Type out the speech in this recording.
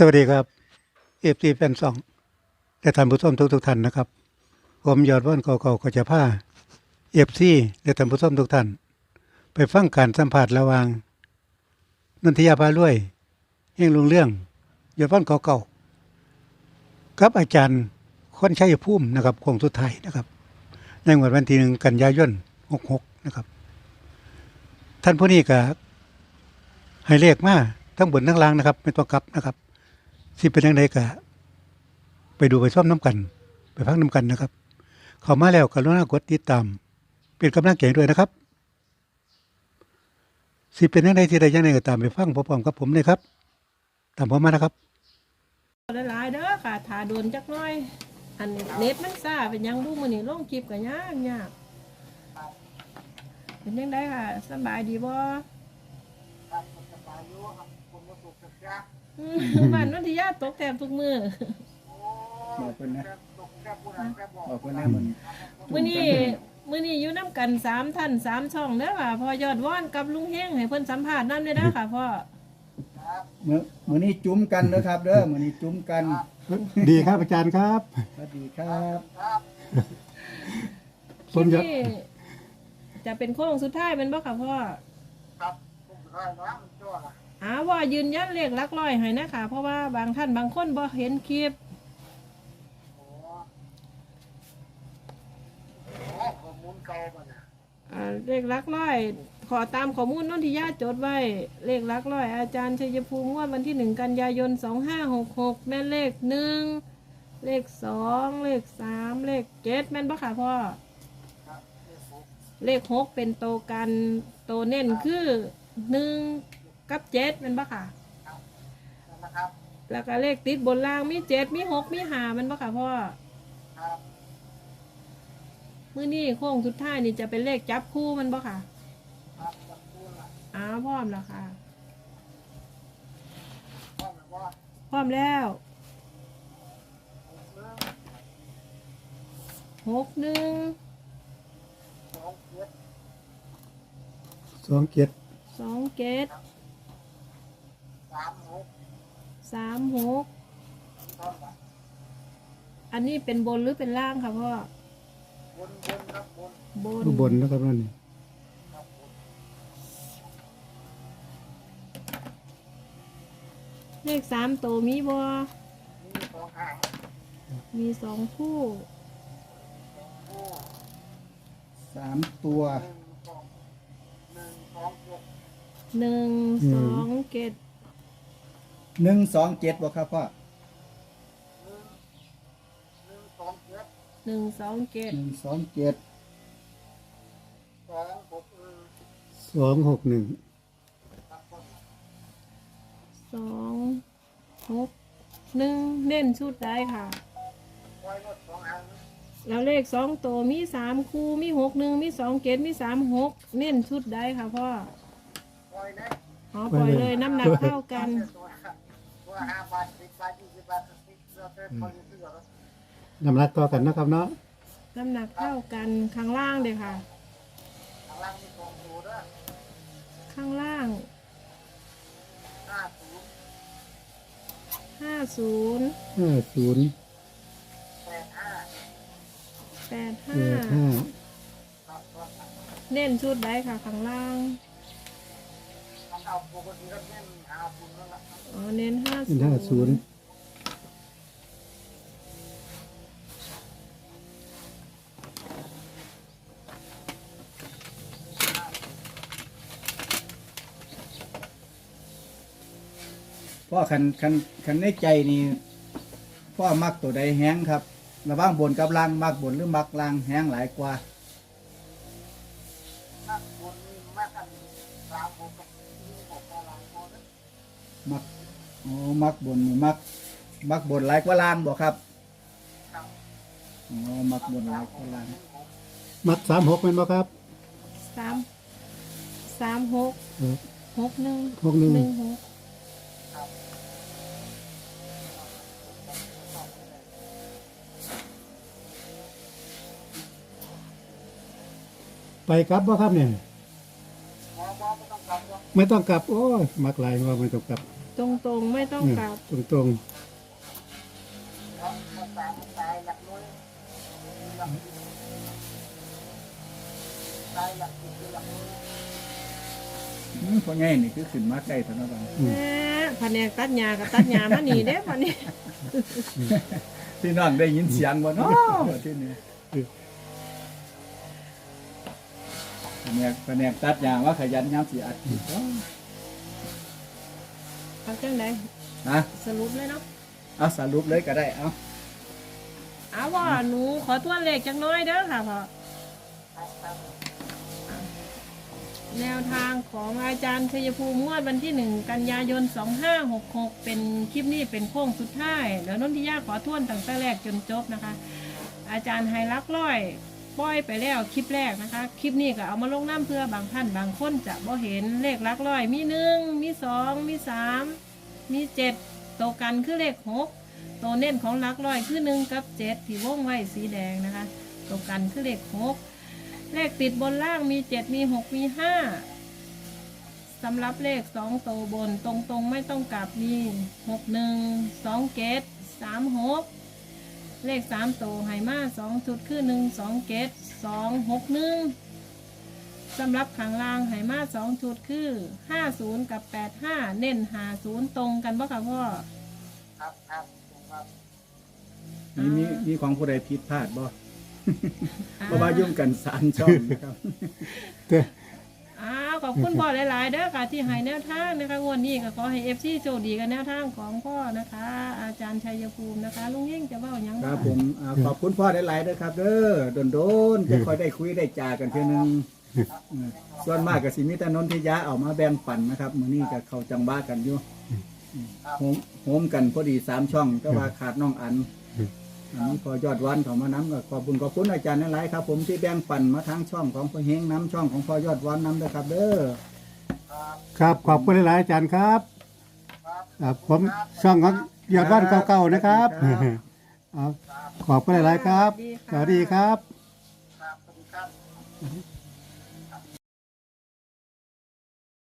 สวัสดีครับเอฟซีแฟนซองและท่านผู้ชมทุกทุกท่านนะครับ ผมยอดว่านเก่าๆก็จะพาเอฟซีและท่านผู้ชมทุกท่าน ไปฟังการสัมผัสระหว่างนนทยาพารวยเฮงลุงเรื่องยอดว่านเก่าๆกับอาจารย์คนชัยภูมินะครับคงสุดท้ายนะครับ ในงวดวันที่หนึ่งกันยายนหกหกนะครับ ท่านผู้นี้ก็ให้เลขมาทั้งบนทั้งล่างนะครับ ไม่ต้องกลับนะครับ สิเป็นยังไงก็ไปดูไปชมน้ำกัน ไปพักน้ำกันนะครับ เข้ามาแล้วกรุณากดติดตาม เป็นกำลังใจด้วยนะครับ สิเป็นยังไงที่ใดยังไงก็ตามไปฟังพร้อมๆกับผมเลยครับ ตามผมมานะครับหลายๆเด้อค่ะถาโดนจักน้อย อันเน็ตมันซ่าเป็นยังบุ้มื้อนี้ลงคลิปก็ยากยากเป็นยังไงค่ะสบายดีบ่ อืมบ้านนนทิยาตกแทบทุกมือบอกเพิ่นนะบอกเพิ่นนะมันมื้อนี้มื้อนี้อยู่น้ำกันสามท่านสามช่องเด้อค่ะพ่อยอดว่อนกับลุงเฮงให้เพิ่นสัมภาษณ์นำด้วยนะค่ะพ่อมื้อมื้อนี้จุ้มกันเด้อครับ เด้อมื้อนี้จุ้มกันดีครับอาจารย์ครับสวัสดีครับผมคลิปจะนี้จะเป็นโค้งสุดท้ายเป็นบ่ค่ะพ่อ ครับผมก็ได้นะมันจ้อละ อาว่ายืนยันเลขหลักร้อยให้นะคะเพราะว่าบางท่านบางคนบ่เห็นคลิปโอ้โหข้อมูลเก่าป่ะเนี่ยอ่าเลขหลักร้อย ขอตามข้อมูลนนทิยาจดไว้ เลขลักร้อย อาจารย์ชัยภูมิงวดวันที่หนึ่งกันยายนสองห้าหกหกแม่นเลขหนึ่งเลขสองเลขสามเลขเจ็ดแม่นปะค่ะพ่อเลขหกเป็นโตกันโตเน้นคือหนึ่ง กับเจ็ดแม่นปะค่ะนั่นนะครับ แล้วก็เลขติดบนล่างมีเจ็ดมีหกมีห้าแมันปะค่ะพ่อครับมื่อนี้โค้งสุดท้ายนี่จะเป็นเลขจับคู่มันบ่ค่ะครับจับคู่ละอ้าวพร้อมแล้วค่ะว่าแบบว่าพร้อมแล้วหกเรื่องหกหนึ่งสองเจ็ดสองเกียรติสองเกต สามหกสามหกเท่าไหร่อันนี้เป็นบนหรือเป็นล่างค่ะพ่อ บนบนครับบนบนข้างบนนะครับนั่นนี่ครับบนเลขสามตัวมีบ่มีสองหางมีสองคู่คู่สามตัว หนึ่งสองหนึ่งสองเจ็ดหนึ่งสองเกต 127บ่ครับพ่อหนึ่งหนึ่งสองเจ็ดหนึ่งสองเกต127สองหกหนึ่งสองหกหนึ่งครับผมสองหกหนึ่งเน้นชุดได้ค่ะ ไว้รถสองหางแล้วเลขสองตัวมีสามคู่มีหกหนึ่งมีสองเกตมีสามหกเน้นชุดได้ค่ะพ่อไว้นะ อ๋อปล่อยเลยน้ำหนักเท่ากัน ตัว ตัวห้าบาทสิบบาทยี่สิบบาทสิบเราเป็นคนที่ซื้อแล้วน้ำหนักต่อกันนะครับเนาะน้ำหนักเท่ากันข้างล่างเลยค่ะ ข้างล่างมีกองดูด้วยข้างล่างห้าศูนย์ห้าศูนย์ห้าศูนย์แปดห้าแปดแปห้าดห้าครับครับเน้นชุดได้ค่ะข้างล่างมัน เอาปกติก็เล่นหาศูนย์แล้วล่ะอ๋อเน้นห้าเป็นห้าศูนย์พ่อคันคันคันในใจนี่พ่อมักตัวใดแฮงครับระหว่างบนกับล่างมักบนหรือมักล่างแฮงหลายกว่าถ้า มักโอ้มักบนนี่มัก มักบนหลายกว่าล่างบ่ครับครับอ๋อมักบนหลายกว่าล่างมัดสามหกเป็นบ่ครับสามสามหกเออหกหนึ่งหกหนึ่งหนึ่งหกไปกลับบ่ครับเนี่ยหมอหมอ ไม่ต้องกลับหรอกไม่ต้องกลับ โอ้ยมักหลายว่าไม่ต้องกลับตรงตรงๆไม่ต้องกลับตรงตรงเพราะภาษาตายหลักน้อยหลักตายหลักสิบหลักน้อยอืมพ่อใหญ่นี่คือขึ้นมาใกล้เท่านั้นบางแหม่แผนกตัดหญ้ากับตัดหญ้ามานี่เด้วันนี้พี่น้องได้ยินเสียงบ่เนาะที่นี่ แผนกแผนกตัดยางว่าขยันย้ำสีอัดอีกเนาะเอาจังไดนะสรุปเลยเนาะเอาสรุปเลยก็ได้เอาเอาว่าหนูขอทวนเลขจังน้อยเด้อค่ะพ่อแนวทางของอาจารย์ชัยภูมิงวดวันที่หนึ่งกันยายน 2566 เป็นคลิปนี้เป็นโค้งสุดท้าย เดี๋ยวนนทิยาขอทวนตั้งแต่แรกจนจบนะคะ อาจารย์ไฮรักร้อย ปล่อยไปแล้วคลิปแรกนะคะ คลิปนี้ก็เอามาลงน้ำเพื่อบางท่านบางคนจะบ่เห็นเลขหลักร้อยมีหนึ่งมีสองมีสามมีเจ็ดตัวกันคือเลขหกตัวเน้นของหลักร้อยคือหนึ่งกับเจ็ดที่วงไว้สีแดงนะคะตัวกันคือเลขหกเลขติดบนล่างมีเจ็ดมีหกมีห้าสำหรับเลขสองตัวบนตรงๆไม่ต้องกลับมีหกหนึ่งสองเกตสามหก เลขสามตัวไฮมาสองชุดคือหนึ่งสองเกตสองหกหนึ่งสำหรับขังล่างไฮมาสองชุดคือห้าศูนย์กับแปดห้าเน้นหาศูนย์ตรงกันปะคะพ่อครับครับครับมีมีมีของผู้ใดผิดพลาดบ่อ่เพราะว่ายุ่งกันสามช่องนะครับๆแต่อ้าว ขอบคุณพ่อหลายๆเด้อค่ะที่ให้แนวทางนะคะงวันนี้ก็ขอให้เอฟซีโชคดีกับแนวทางของพ่อนะคะ อาจารย์ชัยภูมินะคะลุงเย่งจะเว่าหยังครับผมอ่าขอบคุณพ่อหลายๆด้วยครับเด้อโดนๆจะคอยได้คุยได้จากันเพียงนึงเออส่วนมากก็สิมีแต่นนทิยาเอามาแบ่งปันนะครับมื้อนี้ก็เข้าจังบ้ากันอยู่โฮมโฮมกันพอดีสามช่อง แต่ว่าขาดน้องอัน อันนี้พอยอดวันเขามาน้ำก็ขอบคุณขอบคุณอาจารย์หลายๆครับ ผมที่แบ่งปันมาทางช่องของพ่อเฮงน้ำช่องของพ่อยอดวันน้ำด้วยครับ เด้อครับขอบคุณหลายๆอาจารย์ครับครับผมช่องของยอดบ้านเก่าๆนะครับเอาขอบคุณหลายๆครับสวัสดีครับครับสวัสดีครับ